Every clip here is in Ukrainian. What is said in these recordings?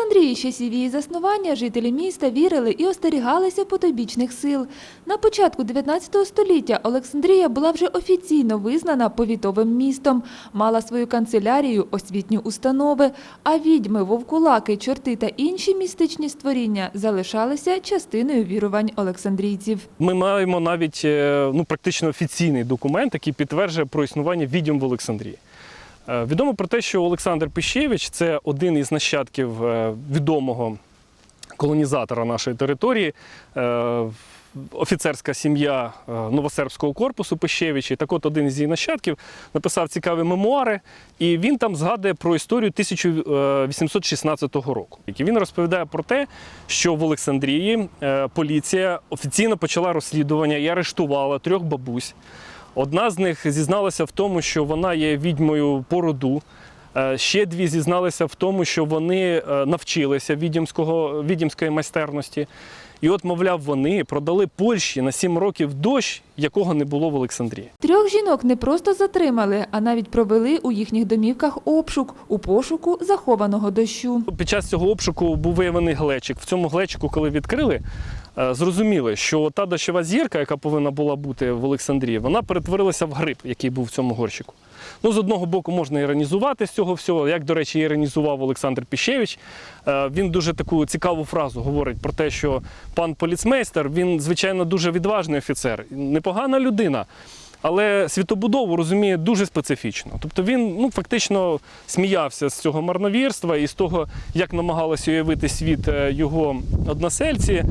Олександрії з часів її заснування жителі міста вірили і остерігалися потойбічних сил. На початку 19 століття Олександрія була вже офіційно визнана повітовим містом, мала свою канцелярію, освітні установи, а відьми, вовкулаки, чорти та інші містичні створіння залишалися частиною вірувань олександрійців. Ми маємо навіть е, ну, практично офіційний документ, який підтверджує про існування відьом в Олександрії. Е, Відомо про те, що Олександр Пищевич це один із нащадків е, відомого колонізатора нашої території. е, Офіцерська сім'я Новосербського корпусу Пищевичі. Так от один із її нащадків написав цікаві мемуари, і він там згадує про історію 1816 року. І він розповідає про те, що в Олександрії поліція офіційно почала розслідування і арештувала трьох бабусь. Одна з них зізналася в тому, що вона є відьмою по роду. Е, Ще дві зізналися в тому, що вони е, навчилися відьмського, відьмської майстерності. І от, мовляв, вони продали Польщі на сім років дощ, якого не було в Олександрії. Трьох жінок не просто затримали, а навіть провели у їхніх домівках обшук у пошуку захованого дощу. Під час цього обшуку був виявлений глечик. В цьому глечику, коли відкрили, зрозуміли, що та дощова зірка, яка повинна була бути в Олександрії, вона перетворилася в гриб, який був в цьому горщику. Ну, з одного боку, можна іронізувати з цього всього, як, до речі, іронізував Олександр Піщевич. Е, Він дуже таку цікаву фразу говорить про те, що пан поліцмейстер, він, звичайно, дуже відважний офіцер, непогана людина. Але світобудову розуміє дуже специфічно. Тобто він ну, фактично сміявся з цього марновірства і з того, як намагалися уявити світ е, його односельці,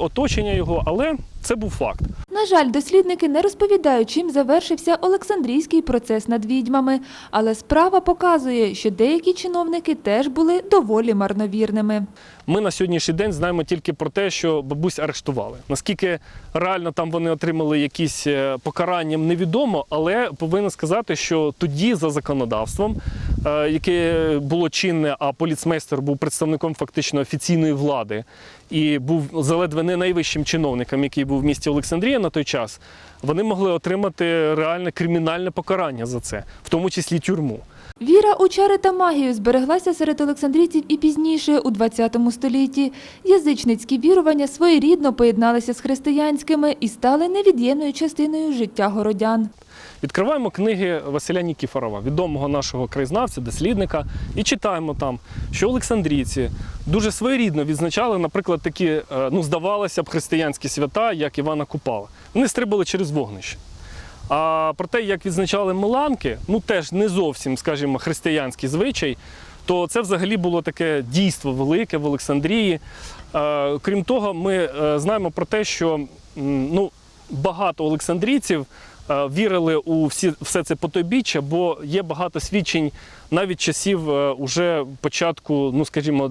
оточення його, але це був факт. На жаль, дослідники не розповідають, чим завершився Олександрійський процес над відьмами, але справа показує, що деякі чиновники теж були доволі марновірними. Ми на сьогоднішній день знаємо тільки про те, що бабусь арештували. Наскільки реально там вони отримали якісь е, покарання, невідомо, але повинен сказати, що тоді за законодавством, яке було чинне, а поліцмейстер був представником фактично офіційної влади і був заледве не найвищим чиновником, який був в місті Олександрія на той час, вони могли отримати реальне кримінальне покарання за це, в тому числі тюрму. Віра у чари та магію збереглася серед олександрійців і пізніше, у ХХ столітті. Язичницькі вірування своєрідно поєдналися з християнськими і стали невід'ємною частиною життя городян. Відкриваємо книги Василя Нікіфорова, відомого нашого краєзнавця, дослідника, і читаємо там, що олександрійці дуже своєрідно відзначали, наприклад, такі, е, ну, здавалося б, християнські свята, як Івана Купала. Вони стрибали через вогнище. А про те, як відзначали Миланки, ну теж не зовсім, скажімо, християнський звичай, то це взагалі було таке дійство велике в Олександрії. Е, Крім того, ми е, знаємо про те, що ну, багато олександрійців е, вірили у всі, все це потойбіччя, бо є багато свідчень навіть часів уже початку, ну скажімо.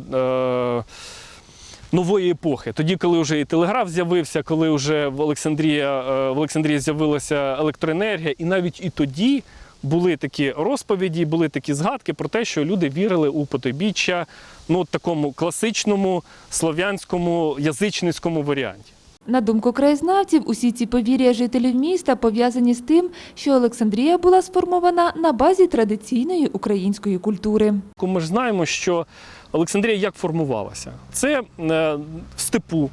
Нової епохи, тоді, коли вже і телеграф з'явився, коли вже в Олександрії, в Олександрії з'явилася електроенергія, і навіть і тоді були такі розповіді, були такі згадки про те, що люди вірили у потойбіччя ну, такому класичному слов'янському язичницькому варіанті. На думку краєзнавців, усі ці повір'я жителів міста пов'язані з тим, що Олександрія була сформована на базі традиційної української культури. Ми ж знаємо, що Олександрія як формувалася. Це е, в степу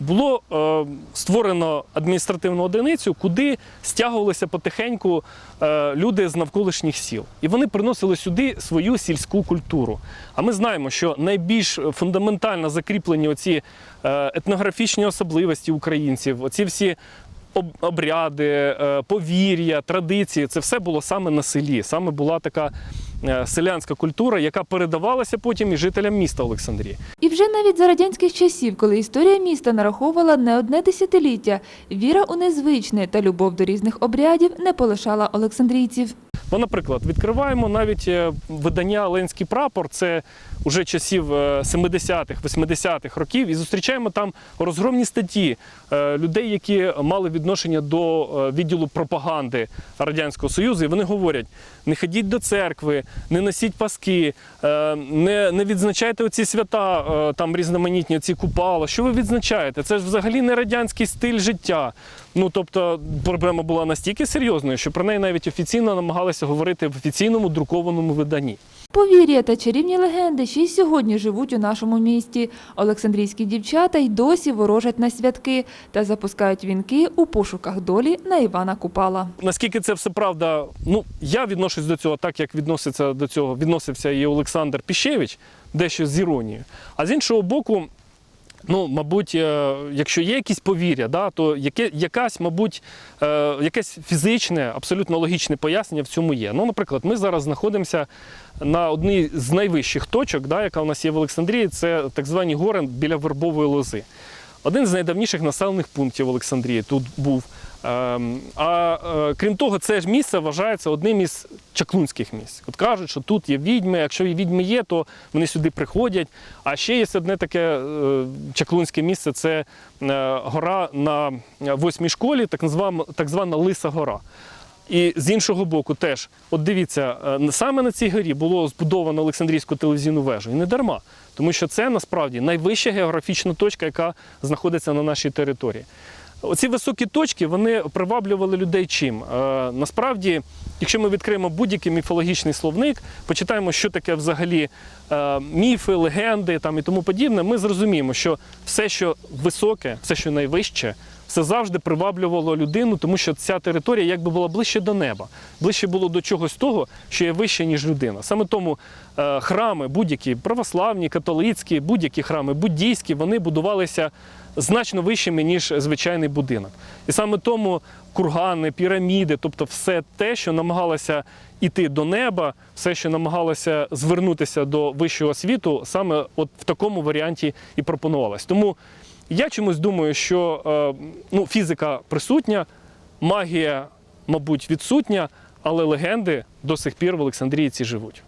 було е, створено адміністративну одиницю, куди стягувалися потихеньку е, люди з навколишніх сіл. І вони приносили сюди свою сільську культуру. А ми знаємо, що найбільш фундаментально закріплені оці е, етнографічні особливості українців, оці всі обряди, е, повір'я, традиції це все було саме на селі. Саме була така селянська культура, яка передавалася потім і жителям міста Олександрії. І вже навіть за радянських часів, коли історія міста нараховувала не одне десятиліття, віра у незвичне та любов до різних обрядів не полишала олександрійців. Бо, наприклад, відкриваємо навіть е, видання Ленський прапор, це вже часів е, 70-х, 80-х років, і зустрічаємо там розгромні статті е, людей, які мали відношення до е, відділу пропаганди Радянського Союзу. І вони говорять: не ходіть до церкви, не носіть паски, е, не, не відзначайте оці свята, е, там різноманітні ці купала. Що ви відзначаєте? Це ж взагалі не радянський стиль життя. Ну тобто проблема була настільки серйозною, що про неї навіть офіційно намагалися говорити в офіційному друкованому виданні. повір'я та чарівні легенди ще й сьогодні живуть у нашому місті. Олександрійські дівчата й досі ворожать на святки та запускають вінки у пошуках долі на Івана Купала. Наскільки це все правда, ну я відношусь до цього так, як відноситься до цього, відносився і Олександр Піщевич, дещо з іронією. А з іншого боку, ну, мабуть, е, якщо є якісь повір'я, да, то яке, якась, мабуть, е, якесь фізичне, абсолютно логічне пояснення в цьому є. Ну, наприклад, ми зараз знаходимося на одній з найвищих точок, да, яка у нас є в Олександрії, це так звані гори біля Вербової лози. Один з найдавніших населених пунктів Олександрії тут був. Ем, А е, крім того, це ж місце вважається одним із чаклунських місць. От кажуть, що тут є відьми. Якщо відьми є, то вони сюди приходять. А ще є одне таке е, чаклунське місце це е, гора на восьмій школі, так звана, Лиса гора. І з іншого боку, теж, от дивіться, саме на цій горі було збудовано Олександрійську телевізійну вежу. І не дарма, тому що це насправді найвища географічна точка, яка знаходиться на нашій території. Оці високі точки вони приваблювали людей чим? Е, насправді, якщо ми відкриємо будь-який міфологічний словник, почитаємо, що таке взагалі е, міфи, легенди там, і тому подібне, ми зрозуміємо, що все, що високе, все, що найвище, все завжди приваблювало людину, тому що ця територія якби була ближче до неба, ближче було до чогось того, що є вище, ніж людина. Саме тому е, храми, будь-які православні, католицькі, будь-які храми, буддійські, вони будувалися значно вищими, ніж звичайний будинок. І саме тому кургани, піраміди, тобто все те, що намагалося іти до неба, все, що намагалося звернутися до вищого світу, саме от в такому варіанті і пропонувалось. Тому я чомусь думаю, що е, ну, фізика присутня, магія, мабуть, відсутня, але легенди до сих пір в Олександрії ці живуть.